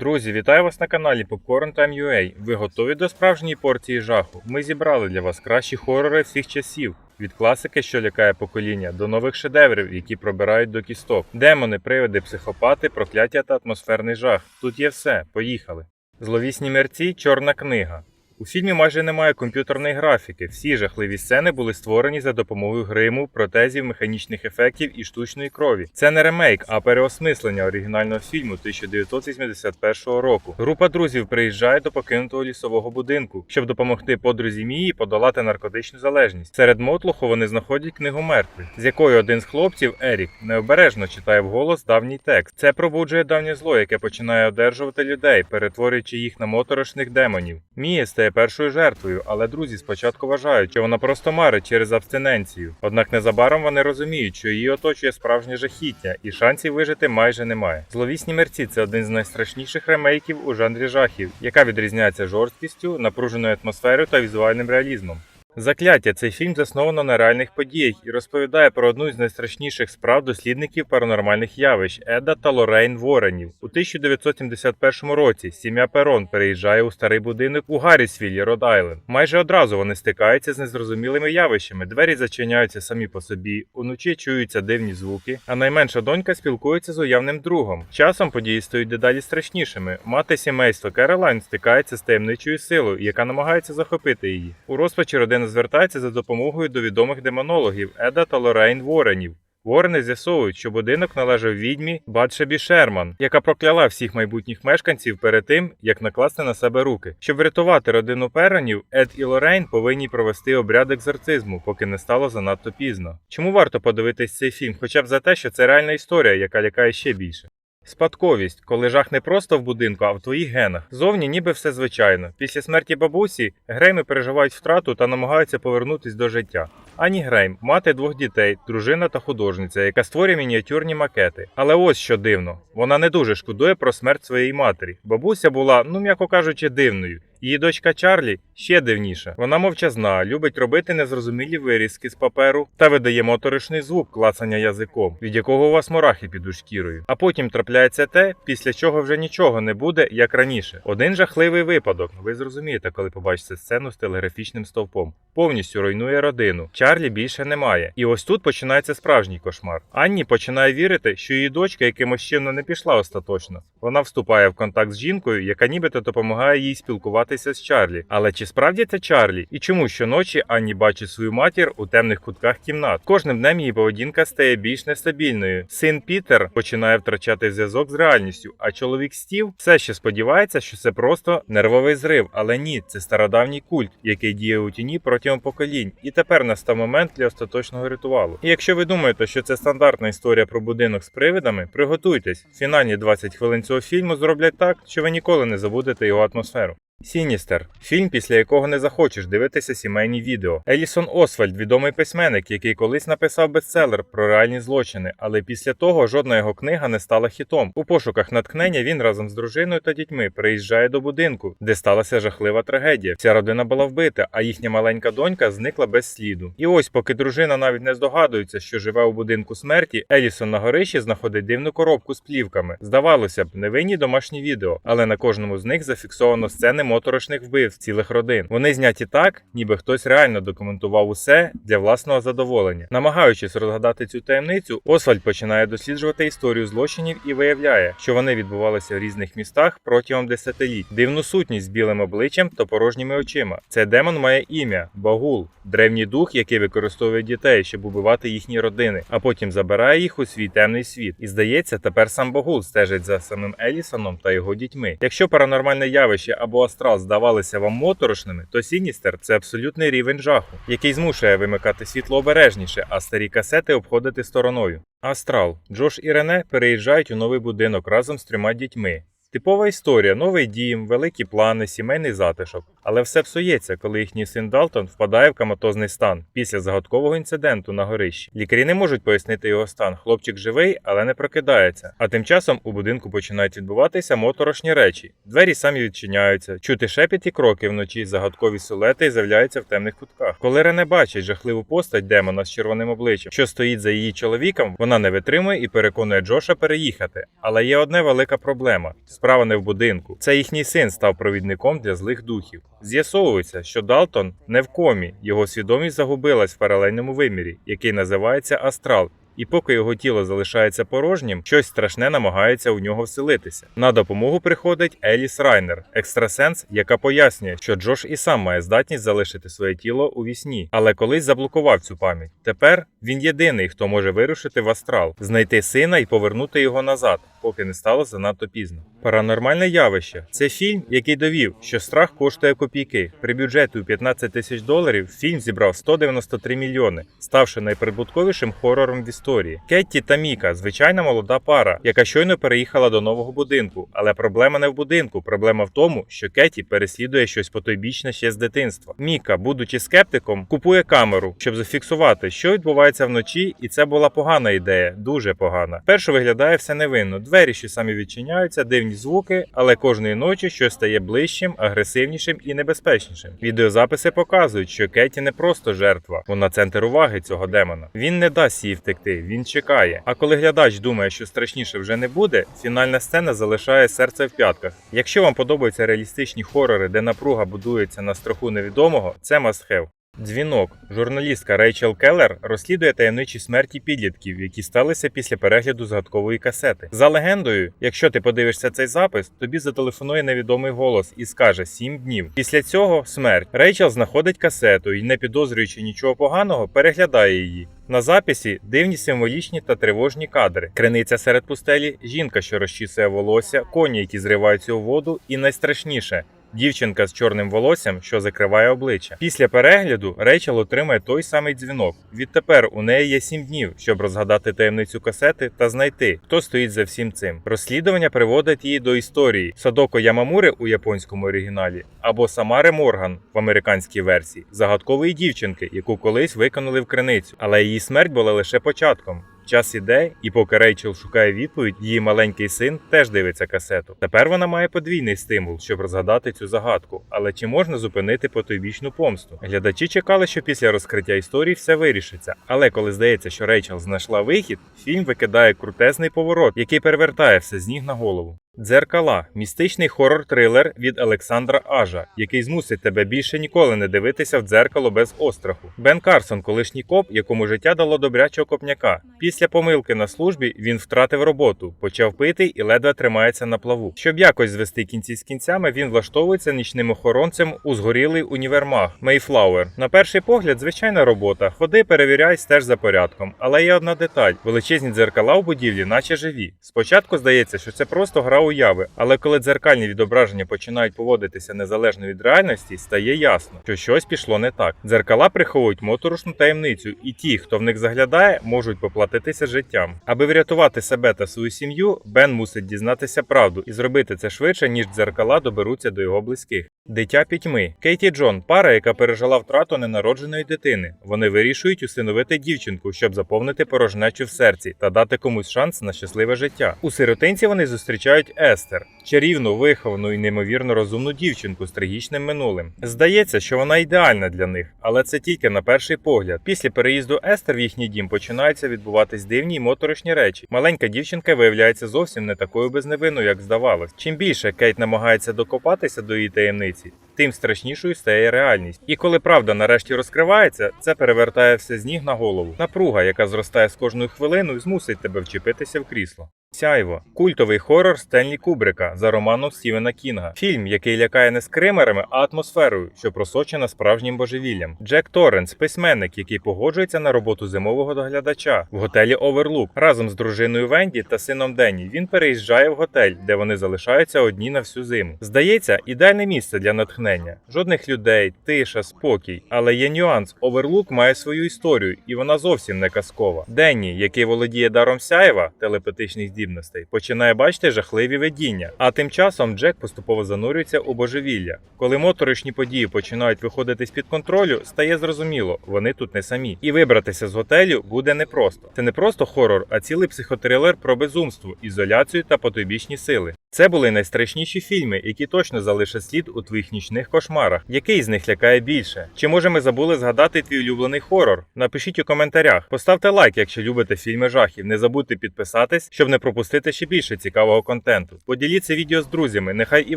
Друзі, вітаю вас на каналі Popcorn Time UA. Ви готові до справжньої порції жаху? Ми зібрали для вас кращі хорори всіх часів. Від класики, що лякає покоління, до нових шедеврів, які пробирають до кісток. Демони, привиди, психопати, прокляття та атмосферний жах. Тут є все. Поїхали. Зловісні мерці чорна книга. У фільмі майже немає комп'ютерної графіки. Всі жахливі сцени були створені за допомогою гриму, протезів, механічних ефектів і штучної крові. Це не ремейк, а переосмислення оригінального фільму 1981 року. Група друзів приїжджає до покинутого лісового будинку, щоб допомогти подрузі Мії подолати наркотичну залежність. Серед мотлуху вони знаходять книгу мертвих, з якою один з хлопців, Ерік, необережно читає вголос давній текст. Це пробуджує давнє зло, яке починає одержувати людей, перетворюючи їх на моторошних демонів. Мія стає першою жертвою, але друзі спочатку вважають, що вона просто марить через абстиненцію. Однак незабаром вони розуміють, що її оточує справжнє жахіття, і шансів вижити майже немає. Зловісні мерці це один з найстрашніших ремейків у жанрі жахів, яка відрізняється жорсткістю, напруженою атмосферою та візуальним реалізмом. Закляття цей фільм засновано на реальних подіях і розповідає про одну з найстрашніших справ дослідників паранормальних явищ Еда та Лорейн Воренів. У 1971 році сім'я Перон переїжджає у старий будинок у Гаррісвіллі, Род Айленд. Майже одразу вони стикаються з незрозумілими явищами. Двері зачиняються самі по собі, уночі чуються дивні звуки, а найменша донька спілкується з уявним другом. Часом події стають дедалі страшнішими. Мати сімейства Керолайн стикається з таємничою силою, яка намагається захопити її. У розпачі родина звертається за допомогою до відомих демонологів Еда та Лорейн Воренів. Ворени з'ясовують, що будинок належав відьмі Батшебі Шерман, яка прокляла всіх майбутніх мешканців перед тим, як накласти на себе руки. Щоб врятувати родину Перенів, Ед і Лорейн повинні провести обряд екзорцизму, поки не стало занадто пізно. Чому варто подивитись цей фільм, хоча б за те, що це реальна історія, яка лякає ще більше? Спадковість, коли жах не просто в будинку, а в твоїх генах. Зовні ніби все звичайно. Після смерті бабусі Грейми переживають втрату та намагаються повернутись до життя. Ані Грейм, мати двох дітей, дружина та художниця, яка створює мініатюрні макети. Але ось що дивно, вона не дуже шкодує про смерть своєї матері. Бабуся була, ну м'яко кажучи, дивною. Її дочка Чарлі ще дивніша. Вона мовчазна, любить робити незрозумілі вирізки з паперу та видає моторошний звук клацання язиком, від якого у вас мурахи під шкірою. А потім трапляється те, після чого вже нічого не буде, як раніше. Один жахливий випадок. Ви зрозумієте, коли побачите сцену з телеграфічним стовпом. Повністю руйнує родину. Чарлі більше немає. І ось тут починається справжній кошмар. Анні починає вірити, що її дочка якимось чином не пішла остаточно. Вона вступає в контакт з жінкою, яка нібито допомагає їй спілкуватися з Чарлі. Але чи справді це Чарлі? І чому щоночі Анні бачить свою матір у темних кутках кімнат? Кожним днем її поведінка стає більш нестабільною. Син Пітер починає втрачати зв'язок з реальністю, а чоловік Стів все ще сподівається, що це просто нервовий зрив. Але ні, це стародавній культ, який діє у тіні протягом поколінь. І тепер настав момент для остаточного ритуалу. І якщо ви думаєте, що це стандартна історія про будинок з привидами, приготуйтесь. Фінальні 20 хвилин цього фільму зроблять так, що ви ніколи не забудете його атмосферу. Сіністер фільм, після якого не захочеш дивитися сімейні відео. Елісон Освальд, відомий письменник, який колись написав бестселер про реальні злочини, але після того жодна його книга не стала хітом. У пошуках натхнення він разом з дружиною та дітьми приїжджає до будинку, де сталася жахлива трагедія. Вся родина була вбита, а їхня маленька донька зникла без сліду. І ось, поки дружина навіть не здогадується, що живе у будинку смерті, Елісон на горищі знаходить дивну коробку з плівками. Здавалося б, невинні домашні відео, але на кожному з них зафіксовано сцени моторошних вбивств цілих родин. Вони зняті так, ніби хтось реально документував усе для власного задоволення. Намагаючись розгадати цю таємницю, Освальд починає досліджувати історію злочинів і виявляє, що вони відбувалися в різних містах протягом десятиліть. Дивну сутність з білим обличчям та порожніми очима. Цей демон має ім'я Багул, древній дух, який використовує дітей, щоб убивати їхні родини, а потім забирає їх у свій темний світ. І здається, тепер сам Багул стежить за самим Елісоном та його дітьми. Якщо паранормальне явище або астрал здавалися вам моторошними, то Сіністер це абсолютний рівень жаху, який змушує вимикати світло обережніше, а старі касети обходити стороною. Астрал Джош і Рене переїжджають у новий будинок разом з трьома дітьми. Типова історія, новий дім, великі плани, сімейний затишок. Але все псується, коли їхній син Далтон впадає в коматозний стан після загадкового інциденту на горищі. Лікарі не можуть пояснити його стан. Хлопчик живий, але не прокидається. А тим часом у будинку починають відбуватися моторошні речі. Двері самі відчиняються, чути шепіт і кроки вночі, загадкові силуети з'являються в темних кутках. Коли Рене бачить жахливу постать демона з червоним обличчям, що стоїть за її чоловіком, вона не витримує і переконує Джоша переїхати. Але є одна велика проблема: справа не в будинку. Це їхній син став провідником для злих духів. З'ясовується, що Далтон не в комі, його свідомість загубилась в паралельному вимірі, який називається Астрал. І поки його тіло залишається порожнім, щось страшне намагається у нього вселитися. На допомогу приходить Еліс Райнер, екстрасенс, яка пояснює, що Джош і сам має здатність залишити своє тіло у вісні, але колись заблокував цю пам'ять. Тепер він єдиний, хто може вирушити в астрал, знайти сина і повернути його назад, поки не стало занадто пізно. Паранормальне явище це фільм, який довів, що страх коштує копійки. При бюджеті у 15 тисяч доларів фільм зібрав 193 мільйони, ставши найприбутковішим хорором в історії. Кетті та Міка звичайна молода пара, яка щойно переїхала до нового будинку. Але проблема не в будинку. Проблема в тому, що Кетті переслідує щось потойбічне ще з дитинства. Міка, будучи скептиком, купує камеру, щоб зафіксувати, що відбувається вночі, і це була погана ідея, дуже погана. Перше виглядає все невинно. Двері, що самі відчиняються, дивні звуки, але кожної ночі щось стає ближчим, агресивнішим і небезпечнішим. Відеозаписи показують, що Кетті не просто жертва, вона центр уваги цього демона. Він не дасть їй втекти, він чекає. А коли глядач думає, що страшніше вже не буде, фінальна сцена залишає серце в п'ятках. Якщо вам подобаються реалістичні хорори, де напруга будується на страху невідомого, це must have. Дзвінок. Журналістка Рейчел Келлер розслідує таємничі смерті підлітків, які сталися після перегляду згадкової касети. За легендою, якщо ти подивишся цей запис, тобі зателефонує невідомий голос і скаже сім днів. Після цього смерть. Рейчел знаходить касету і, не підозрюючи нічого поганого, переглядає її. На записі дивні символічні та тривожні кадри. Криниця серед пустелі, жінка, що розчісує волосся, коні, які зриваються у воду, і найстрашніше Дівчинка з чорним волоссям, що закриває обличчя. Після перегляду Рейчел отримає той самий дзвінок. Відтепер у неї є сім днів, щоб розгадати таємницю касети та знайти, хто стоїть за всім цим. Розслідування приводить її до історії Садоко Ямамури у японському оригіналі або Самари Морган в американській версії, загадкової дівчинки, яку колись виконали в криницю, але її смерть була лише початком. Час іде, і поки Рейчел шукає відповідь, її маленький син теж дивиться касету. Тепер вона має подвійний стимул, щоб розгадати цю загадку. Але чи можна зупинити потойбічну помсту? Глядачі чекали, що після розкриття історії все вирішиться. Але коли здається, що Рейчел знайшла вихід, фільм викидає крутезний поворот, який перевертає все з ніг на голову. Дзеркала містичний хорор-трилер від Олександра Ажа, який змусить тебе більше ніколи не дивитися в дзеркало без остраху. Бен Карсон, колишній коп, якому життя дало добрячого копняка. Після помилки на службі він втратив роботу, почав пити і ледве тримається на плаву. Щоб якось звести кінці з кінцями, він влаштовується нічним охоронцем у згорілий універмаг Мейфлауер. На перший погляд, звичайна робота. Ходи, перевіряй, стеж за порядком. Але є одна деталь: величезні дзеркала в будівлі, наче живі. Спочатку здається, що це просто гра уяви, але коли дзеркальні відображення починають поводитися незалежно від реальності, стає ясно, що щось пішло не так. Дзеркала приховують моторошну таємницю, і ті, хто в них заглядає, можуть поплатитися життям. Аби врятувати себе та свою сім'ю, Бен мусить дізнатися правду і зробити це швидше, ніж дзеркала доберуться до його близьких. Дитя пітьми. Кейті Джон, пара, яка пережила втрату ненародженої дитини. Вони вирішують усиновити дівчинку, щоб заповнити порожнечу в серці та дати комусь шанс на щасливе життя. У сиротинці вони зустрічають Естер, чарівну, виховану і неймовірно розумну дівчинку з трагічним минулим. Здається, що вона ідеальна для них, але це тільки на перший погляд. Після переїзду Естер в їхній дім починаються відбуватись дивні й моторошні речі. Маленька дівчинка виявляється зовсім не такою безневинною, як здавалось. Чим більше Кейт намагається докопатися до її таємниці, тим страшнішою стає реальність. І коли правда нарешті розкривається, це перевертає все з ніг на голову. Напруга, яка зростає з кожною хвилиною, змусить тебе вчепитися в крісло. Сяйво культовий хорор Стенлі Кубрика за романом Стівена Кінга. Фільм, який лякає не скримерами, а атмосферою, що просочена справжнім божевіллям. Джек Торренс, письменник, який погоджується на роботу зимового доглядача в готелі Оверлук разом з дружиною Венді та сином Денні. Він переїжджає в готель, де вони залишаються одні на всю зиму. Здається, ідеальне місце для натхнення. Жодних людей, тиша, спокій. Але є нюанс. Оверлук має свою історію, і вона зовсім не казкова. Денні, який володіє даром сяєва, телепатичних здібностей, починає бачити жахливі видіння. А тим часом Джек поступово занурюється у божевілля. Коли моторошні події починають виходити з під контролю, стає зрозуміло, вони тут не самі. І вибратися з готелю буде непросто. Це не просто хорор, а цілий психотрилер про безумство, ізоляцію та потойбічні сили. Це були найстрашніші фільми, які точно залишать слід у твоїх нічних кошмарах. Який з них лякає більше? Чи може ми забули згадати твій улюблений хорор? Напишіть у коментарях. Поставте лайк, якщо любите фільми жахів. Не забудьте підписатись, щоб не пропустити ще більше цікавого контенту. Поділіться відео з друзями, нехай і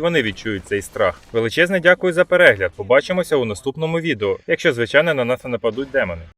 вони відчують цей страх. Величезне дякую за перегляд. Побачимося у наступному відео, якщо звичайно на нас не нападуть демони.